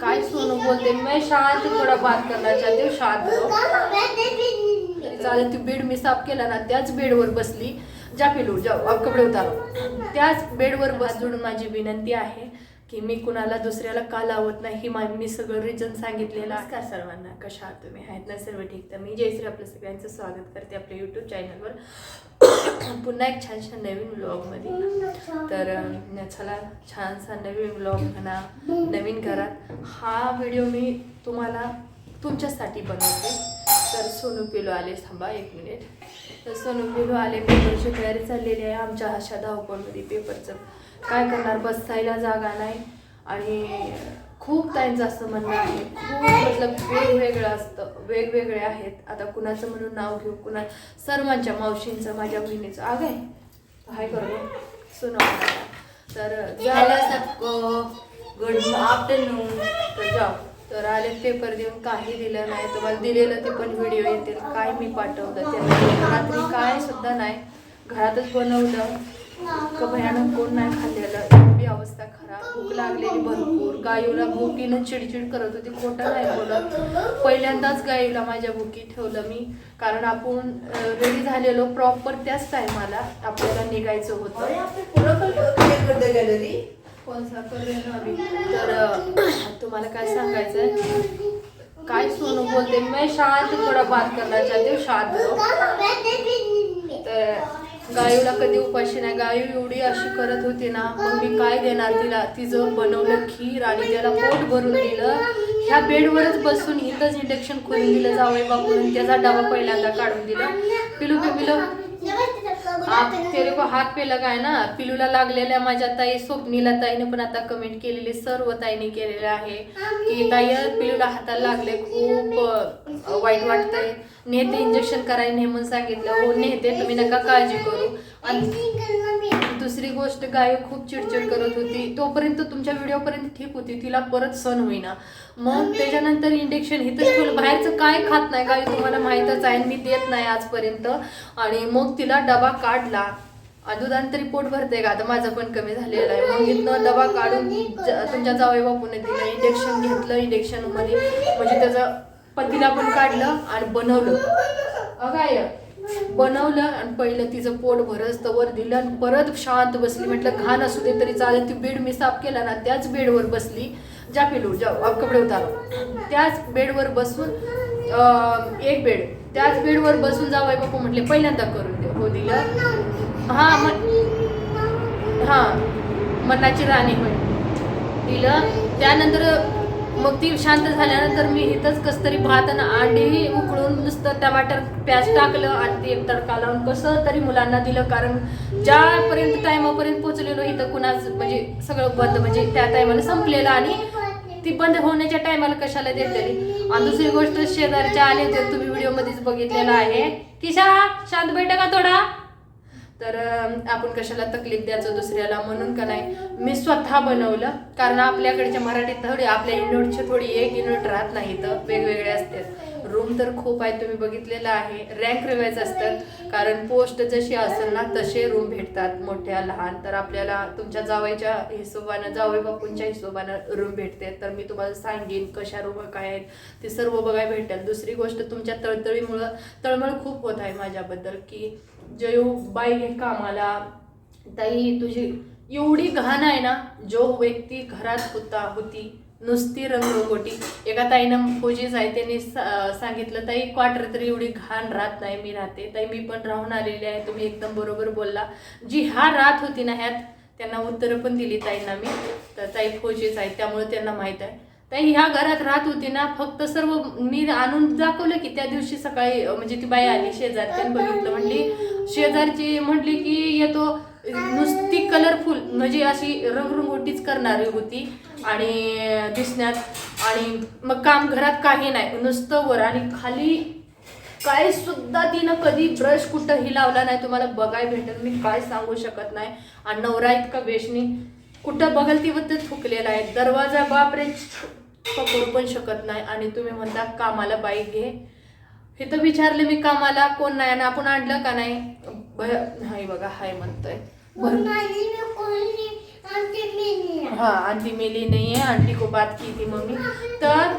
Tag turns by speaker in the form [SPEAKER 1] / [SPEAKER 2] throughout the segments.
[SPEAKER 1] काय सोनू बोलते? मैं शांत थोडा बात करणार चाहते शांत चालेल ती बेड मी साफ केला ना त्याच बेडवर बसली. जा पिलू जाऊ कपडे उतारो. त्याच बेडवर बसून माझी विनंती आहे की मी कुणाला दुसऱ्याला का लावत नाही ही मा- मी सगळं रिजन सांगितलेलं नमस्कार सर्वांना. कशा आहात तुम्ही? आहेत ना सर्व ठीक? तर मी जयश्री आपलं सगळ्यांचं स्वागत करते आपल्या यूट्यूब चॅनलवर पुन्हा एक छानशा नवीन व्लॉगमध्ये तर चला छानसा नवीन व्लॉग म्हणा नवीन घरात. हा व्हिडिओ मी तुम्हाला तुमच्यासाठी बनवते. तर सोनू पिलो आले थांबा एक मिनिट तर सोनू पिलो आले पेपरची तयारी चाललेली आहे. आमच्या अशा धावपळमध्ये पेपरचं काय करणार? बसायला जागा नाही. आणि खूप टाईमचं असं म्हणणं आहे. खूप मतलब वेगवेगळं असतं. वेगवेगळे आहेत. आता कुणाचं म्हणून नाव घेऊ? कुणा सर्वांच्या मावशींचं माझ्या बहिणीचं. आग आहे. हाय करू. सुना तर झालं
[SPEAKER 2] सबको. गुड आफ्टरनून
[SPEAKER 1] तर जाऊ. तर आले पेपर देऊन काही दिलं नाही. तुम्हाला दिलेलं ते पण व्हिडिओ येतील. काय मी पाठवलं? त्यांना रात्री काय सुद्धा नाही. घरातच बनवलं. इतकं भयानक कोण नाही खाल्लेलं. एवढी अवस्था खराब. भूक लागलेली भरपूर. गायूला भुकीनं चिडचिड करत होती. खोटं नाही बोलत. पहिल्यांदाच गायूला माझ्या भुकी ठेवलं मी. कारण आपण रेडी झालेलो प्रॉपर त्याच टायमाला आपल्याला निघायचं होतं. कोणसा आम्ही तर तुम्हाला काय सांगायचंय? काय सोनू बोलते? मी शांत थोडा बात करणार चाहते हो, शांत हो. तर गायूला कधी उपाशी नाही. गायू एवढी अशी करत होती ना मग मी काय देणार तिला? तिचं बनवलं खीर आणि त्याला पोट भरून दिलं. ह्या बेडवरच बसून इथंच इंडक्शन खोलून दिलं जावई बापून त्याचा डबा पहिल्यांदा काढून दिला. पिलू पिलू आप तेरे को हात पे लगाय ना. पिलूला लागलेल्या माझ्या ताई स्वप्नीला ताईने पण आता कमेंट केलेली सर्व ताईने केलेले आहे. की ताई पिलूला हाताला लागले खूप वाईट वाटतंय. नेते इंजेक्शन करायला ने म्हणून सांगितलं. हो नेते तुम्ही नका काळजी करू. दुसरी गोष्ट गाय खूप चिडचिड करत होती. तोपर्यंत तुमच्या व्हिडिओपर्यंत ठीक होती. तिला परत सण होईना. मग त्याच्यानंतर इंजेक्शन इथंच ठेवलं. बाहेरचं काय खात नाही गाय तुम्हाला माहीतच आहे. मी देत नाही आजपर्यंत. आणि मग तिला डबा काढला. अनुदान तरी पोट भरते का? आता माझं पण कमी झालेलं आहे. मग इथनं डबा काढून तुमच्या जावई बापूने दिलं इंजेक्शन घेतलं. इंजेक्शनमध्ये म्हणजे त्याचं पतीला पण काढलं आणि बनवलं. अगाय बनवलं आणि पहिलं तिचं पोट भरस तवर दिलं आणि परत शांत बसली. म्हटलं घाण असू दे तरी चालेल. ती बेड मी साफ केला ना त्याच बेडवर बसली. जा पिलू ज्या कपडे उतारो. त्याच बेडवर बसून एक बेड. त्याच बेडवर बसून जावाय बापू म्हटले पहिल्यांदा करून दे. हो दिलं. हा मग हा. मनाची राणी म्हण दिलं. त्यानंतर मग ती शांत झाल्यानंतर मी इथंच कसं तरी भात आणि अंडी उकळून नुसतं टमाटर प्याज टाकलं आणि ते एक तडका लावून कसं तरी मुलांना दिलं. कारण ज्यापर्यंत टायमापर्यंत पोचलेलो इथं कुणाच म्हणजे सगळं बंद म्हणजे त्या टायमाला संपलेलं आणि ती बंद होण्याच्या टायमाला कशाला देतली आणि दुसरी गोष्ट शेजारच्या आले तर तुम्ही व्हिडिओमध्येच बघितलेलं आहे. किशा शांत बैठका का थोडा. तर आपण कशाला तकलीफ द्यायचं दुसऱ्याला? म्हणून का नाही? मी स्वतः बनवलं कारण आपल्याकडच्या मराठीत थोडी आपल्या युनिटचे थोडी एक युनिट राहत नाही तर वेगवेगळे असतात. रूम तर खूप आहे तुम्ही बघितलेलं आहे. रँक रिवायज असतात. कारण पोस्ट जशी असेल ना तसे रूम भेटतात मोठ्या लहान. तर आपल्याला तुमच्या जावईच्या हिशोबानं जावई बापूंच्या हिशोबानं रूम भेटते. तर मी तुम्हाला सांगेन कशा रूम काय आहेत. ते सर्व बघायला भेटेल. दुसरी गोष्ट तुमच्या तळतळीमुळं तळमळ खूप होत आहे माझ्याबद्दल की जयू बाई घे कामाला. ताई तुझी एवढी घाण आहे ना जो व्यक्ती घरात होता होती नुसती रंगरंगोटी. एका ताईनं फौजीच आहे त्यांनी सा- सांगितलं ताई क्वार्टर तरी एवढी घाण राहत नाही मी राहते. ताई मी पण राहून आलेली आहे तुम्ही एकदम बरोबर बोलला. जी हा राहत होती ना ह्यात त्यांना उत्तरं पण दिली ताईंना मी. तर ताई फौजीच आहे त्यामुळे त्यांना माहीत आहे. तर ह्या घरात राहत होती ना फक्त सर्व मी आणून दाखवलं की त्या दिवशी सकाळी म्हणजे ती बाई आली शेजारच्यानं बघितलं म्हणली. शेजारची म्हटली की येतो नुसती कलरफुल म्हणजे अशी रंगरंगोटीच करणारी होती. आणि दिसण्यात आणि मग काम घरात काही नाही नुसतं वर. आणि खाली काय सुद्धा तिनं कधी ब्रश कुठंही लावला नाही. तुम्हाला बघायला भेटेल मी काय सांगू शकत नाही. आणि नवरा इतका वेशनी कुठं बघल ती थुकलेला आहे. दरवाजा बापरे पकडू पण शकत नाही आणि तुम्ही म्हणता कामाला बाई घे. हे तर विचारले मी कामाला कोण नाही आणि आपण आणलं का नाही? नाही बघा हाय म्हणतोय. हाँ आंटी मेली नहीं है आंटी को बात की थी मम्मी. तर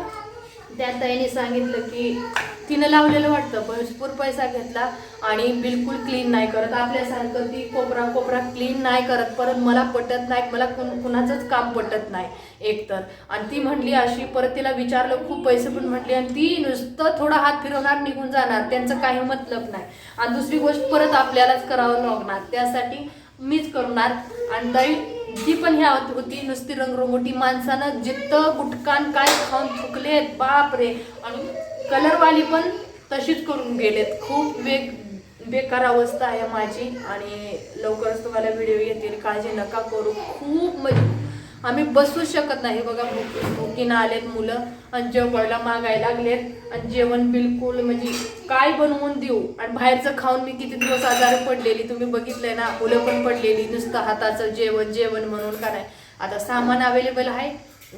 [SPEAKER 1] त्या ताईने सांगितलं की तिनं लावलेलं वाटतं भरपूर पैसा घेतला आणि बिलकुल क्लीन नाही करत. आपल्यासारखं ती कोपरा कोपरा क्लीन नाही करत. परत मला पटत नाही मला कुण कुणाचंच काम पटत नाही एकतर. आणि ती म्हणली अशी परत तिला विचारलं खूप पैसे पण म्हटली आणि ती नुसतं थोडा हात फिरवणार निघून जाणार. त्यांचं काही मतलब नाही. आणि दुसरी गोष्ट परत आपल्यालाच करावं लागणार. त्यासाठी मीच करणार. आणि ताई ती पण ह्या होती नुसती रंगरंगोटी माणसानं जिथं गुटकान काय खाऊन थुकलेत बाप रे आणि कलरवाली पण तशीच करून गेलेत. खूप वेग बेकार अवस्था आहे माझी. आणि लवकरच तुम्हाला व्हिडिओ येतील. काळजी नका करू. खूप म्हणजे आम्ही बसूच शकत नाही. बघा भुकीनं आलेत मुलं. आणि जेवायला मागायला लागलेत. आणि जेवण बिलकुल म्हणजे काय बनवून देऊ? आणि बाहेरचं खाऊन मी किती दिवस आजारी पडलेली? तुम्ही बघितलंय ना मुलं पण पडलेली. नुसतं हाताचं जेवण जेवण म्हणून का नाही? आता सामान अवेलेबल आहे.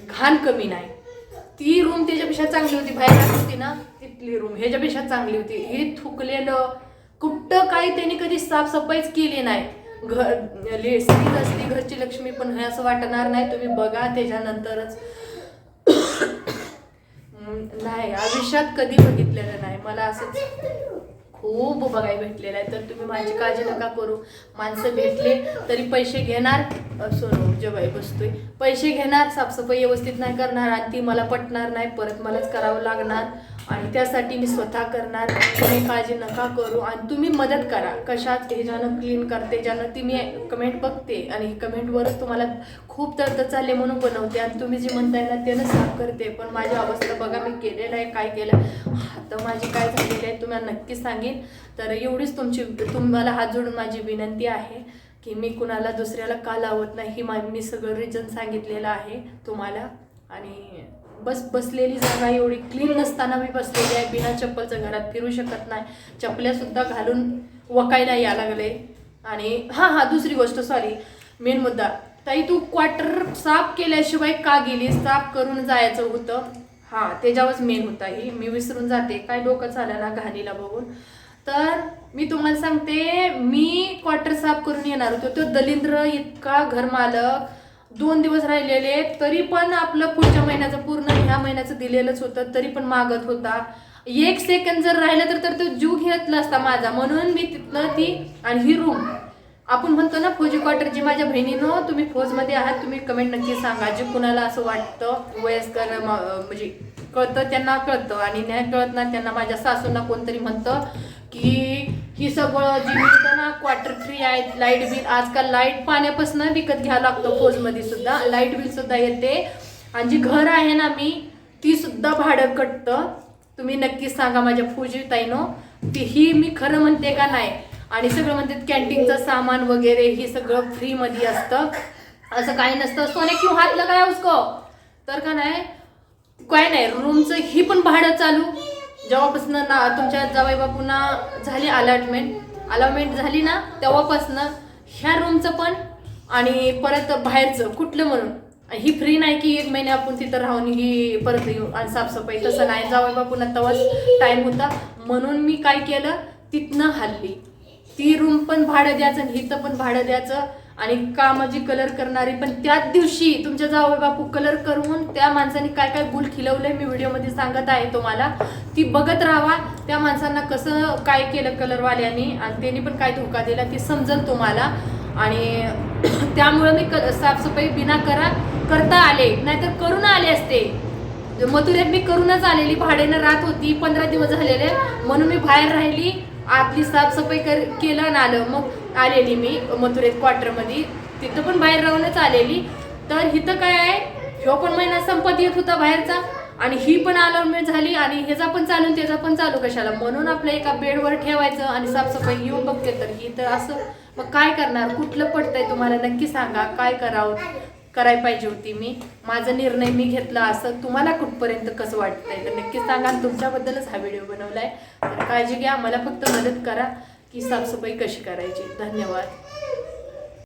[SPEAKER 1] घाण कमी नाही. ती रूम त्याच्यापेक्षा चांगली होती. बाहेर होती ना तिथली रूम ह्याच्यापेक्षा चांगली होती. हे थुकलेलं कुठं काही त्यांनी कधी साफसफाईच केली नाही. घर स्त्री असली घरची लक्ष्मी पण हे असं वाटणार नाही. तुम्ही बघा त्याच्यानंतरच. नाही आयुष्यात कधी बघितलेलं नाही. मला असंच खूप बघायला भेटलेलं आहे. तर तुम्ही माझी काळजी नका करू. माणसं भेटले तरी पैसे घेणार. सोनू जेव्हा बसतोय. पैसे घेणार साफसफाई व्यवस्थित नाही करणार आणि ती मला पटणार नाही. परत मलाच करावं लागणार. आणि त्यासाठी मी स्वतः करणार. तुम्ही काळजी नका करू. आणि तुम्ही मदत करा. कशात? हे ज्यानं क्लीन करते ज्यानं ती मी कमेंट बघते. आणि कमेंटवरच तुम्हाला खूप दर्द चालले म्हणून बनवते. आणि तुम्ही जे म्हणताय ना त्यानं साफ करते. पण माझी अवस्था बघा मी केलेलं आहे काय केलं. तर माझी काय झालेली आहे तुम्हाला नक्की सांगेन. तर एवढीच तुमची तुम्हाला हात जोडून माझी विनंती आहे की मी कुणाला दुसऱ्याला का लावत नाही ही मा मी सगळं रिजन सांगितलेलं आहे तुम्हाला. आणि बस बसलेली जागा एवढी क्लीन नसताना मी बसलेली आहे. बिना चप्पलचं घरात फिरू शकत नाही. चपल्यासुद्धा घालून वकायला या लागले. आणि हां हां दुसरी गोष्ट सॉरी मेन मुद्दा. ताई तू क्वार्टर साफ केल्याशिवाय का गेली साफ करून जायचं होतं. हां त्याच्यावरच मेन होता. ही मी विसरून जाते. काय डोकं चालायला ना घाणीला बघून. तर मी तुम्हाला सांगते मी क्वार्टर साफ करून येणार होतो. तो दलिंद्र इतका घरमालक. दोन दिवस राहिलेले तरी पण आपलं पुढच्या महिन्याचं पूर्ण ह्या महिन्याचं दिलेलंच होतं तरी पण मागत होता. एक सेकंड जर राहिलं तर तर तो जीव घेतला असता माझा. म्हणून मी तिथनं ती आणि ही रूम आपण म्हणतो ना फौजी क्वार्टर जी माझ्या बहिणीनं तुम्ही फौजमध्ये आहात तुम्ही कमेंट नक्की सांगा. जे कुणाला असं वाटतं वयस्कर म्हणजे कळतं त्यांना कळतं. आणि नाही कळत ना त्यांना माझ्या सासूंना कोणतरी म्हणतं की ही सगळं जी मिळतं ना क्वार्टर फ्री आहे लाइट बिल आजकाल लाइट पाण्यापासून विकत घ्यावं लागतं फौजमध्ये सुद्धा. लाइट बिल सुद्धा येते. आणि जी घर आहे ना मी ती सुद्धा भाडं कटतं. तुम्ही नक्कीच सांगा माझ्या फौजी ताईनो ती ही मी खरं म्हणते का नाही? आणि सगळं म्हणतात कॅन्टीनचं सामान वगैरे हे सगळं फ्रीमध्ये असतं. असं काही नसतं. सोने क्यू हात लगाया उसको? तर का नाही? काय नाही. रूमचं ही पण भाडं चालू. जेव्हापासून ना तुमच्या जावई बापूंना झाली अलॉटमेंट अलॉटमेंट झाली ना तेव्हापासनं ह्या रूमचं पण आणि परत बाहेरचं कुठलं म्हणून. ही फ्री नाही की एक महिने आपण तिथं राहून ही परत येऊ आणि साफसफाई. तसं नाही. जावई बापूंना तेव्हाच टाईम होता. म्हणून मी काय केलं? तिथनं हल्ली. ती रूम पण भाडं द्यायचं हिथं पण भाडं द्यायचं. आणि कामाची कलर करणारी पण त्याच दिवशी तुमच्या जावई बापू कलर करून त्या माणसाने काय काय गुल खिलवलंय मी व्हिडिओमध्ये सांगत आहे तुम्हाला. ती बघत राहा त्या माणसांना कसं काय केलं कलरवाल्यांनी आणि त्यांनी पण काय धोका दिला ती समजल तुम्हाला. आणि त्यामुळं मी क साफसफाई बिना करा करता आले. नाहीतर करून आले असते. मथुऱ्यात मी करूनच आलेली. भाड्यानं राहत होती पंधरा दिवस झालेले. म्हणून मी बाहेर राहिली. आतली साफसफाई कर केलं ना आलं. मग आलेली मी मथुरेत क्वार्टरमध्ये तिथं पण बाहेर राहूनच आलेली. तर इथं काय आहे? ह्यो पण महिना संपत येत होता बाहेरचा. आणि ही पण अलॉटमेंट झाली आणि ह्याचा पण चालू त्याचा पण चालू कशाला? म्हणून आपलं एका बेडवर ठेवायचं आणि साफसफाई येऊन बघते. तर ही तर असं. मग काय करणार? कुठलं पडतंय तुम्हाला? नक्की सांगा. काय करावं? करायला पाहिजे होती मी. माझा निर्णय मी घेतला असं तुम्हाला कुठपर्यंत कसं वाटतंय? तर नक्की सांगा तुमच्याबद्दलच हा व्हिडिओ बनवलाय. तर काळजी घ्या मला फक्त मदत करा की साफसफाई कशी करायची. धन्यवाद.